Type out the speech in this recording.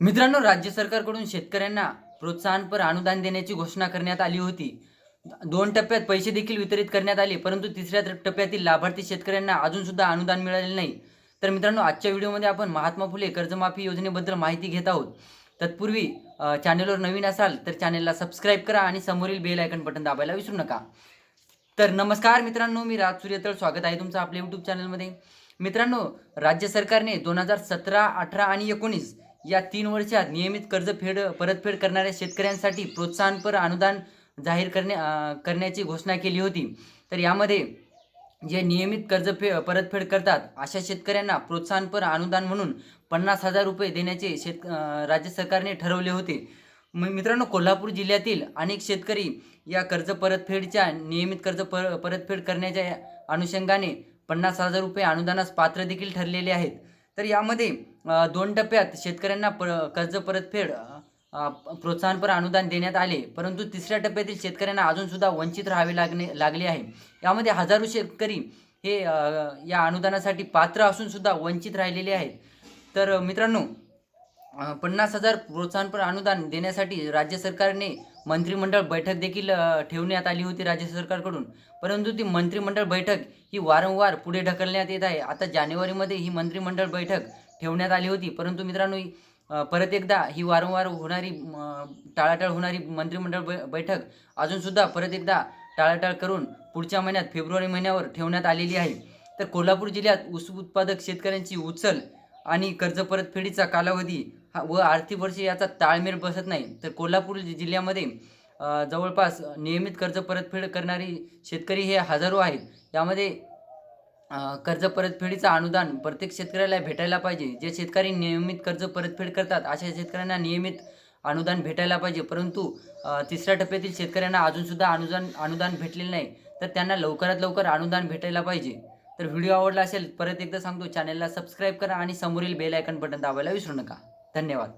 मित्रांनो राज्य सरकारकडून शेतकऱ्यांना प्रोत्साहनपर अनुदान देण्याची घोषणा करण्यात आली होती. दोन टप्प्यात पैसे देखील वितरित करण्यात आले परंतु तिसऱ्या टप्प्यातील लाभार्थी शेतकऱ्यांना अजून सुद्धा अनुदान मिळाले नाही. तर मित्रांनो आजच्या व्हिडिओमध्ये आपण महात्मा फुले कर्जमाफी योजनेबद्दल माहिती घेत आहोत. तत्पूर्वी चॅनेलवर नवीन असाल तर चॅनेलला सबस्क्राईब करा आणि समोरील बेल आयकन बटन दाबायला विसरू नका. तर नमस्कार मित्रांनो मी राज सूर्यतळ. स्वागत आहे तुमचं आपल्या यूट्यूब चॅनलमध्ये मित्रांनो राज्य सरकारने दोन हजार सतरा अठरा आणि एकोणीस या तीन वर्षात नियमित कर्जफेड परतफेड करणाऱ्या शेतकऱ्यांसाठी प्रोत्साहनपर अनुदान जाहीर करणे करण्याची घोषणा केली होती. तर यामध्ये जे नियमित कर्ज फे परतफेड करतात अशा शेतकऱ्यांना प्रोत्साहनपर अनुदान म्हणून पन्नास हजार रुपये देण्याचे शेत राज्य सरकारने ठरवले होते. म- मित्रांनो कोल्हापूर जिल्ह्यातील अनेक शेतकरी या कर्ज परतफेडच्या नियमित कर्ज पर परतफेड करण्याच्या अनुषंगाने पन्नास हजार रुपये अनुदानास पात्र देखील ठरलेले आहेत. तर यामध्ये दोन टप्प्यात शेतकऱ्यांना प कर्ज परतफेड प्रोत्साहनपर अनुदान देण्यात आले. परंतु तिसऱ्या टप्प्यातील शेतकऱ्यांना अजूनसुद्धा वंचित राहावे लागणे लागले आहे. यामध्ये हजारो शेतकरी हे या अनुदानासाठी पात्र असूनसुद्धा वंचित राहिलेले आहेत. तर मित्रांनो पन्नास हजार प्रोत्साहनपर अनुदान देण्यासाठी राज्य सरकारने मंत्रिमंडळ बैठक देखील ठेवण्यात आली होती राज्य सरकारकडून. परंतु ती मंत्रिमंडळ बैठक ही वारंवार पुढे ढकलण्यात येत आहे. आता जानेवारीमध्ये ही मंत्रिमंडळ बैठक ठेवण्यात आली होती. परंतु मित्रांनो परत एकदा ही वारंवार होणारी टाळाटाळ होणारी मंत्रिमंडळ बै बैठक अजूनसुद्धा परत एकदा टाळाटाळ करून पुढच्या महिन्यात फेब्रुवारी महिन्यावर ठेवण्यात आलेली आहे. तर कोल्हापूर जिल्ह्यात ऊस उत्पादक शेतकऱ्यांची उचल आणि कर्ज परतफेडीचा कालावधी हा व आर्थिक वर्ष याचा ताळमेळ बसत नाही. तर कोल्हापूर जिल्ह्यामध्ये जवळपास नियमित कर्ज परतफेड करणारी शेतकरी हे हजारो आहेत. यामध्ये कर्ज परतफेडीचं अनुदान प्रत्येक शेतकऱ्याला भेटायला पाहिजे. जे शेतकरी नियमित कर्ज परतफेड करतात अशा शेतकऱ्यांना नियमित अनुदान भेटायला पाहिजे. परंतु तिसऱ्या टप्प्यातील शेतकऱ्यांना अजूनसुद्धा अनुदान अनुदान भेटलेलं नाही. तर त्यांना लवकरात लवकर अनुदान भेटायला पाहिजे. तर व्हिडिओ आवडला असेल परत एकदा सांगतो चॅनलला सबस्क्राईब करा आणि समोरील बेल आयकन बटन दाबायला विसरू नका. धन्यवाद.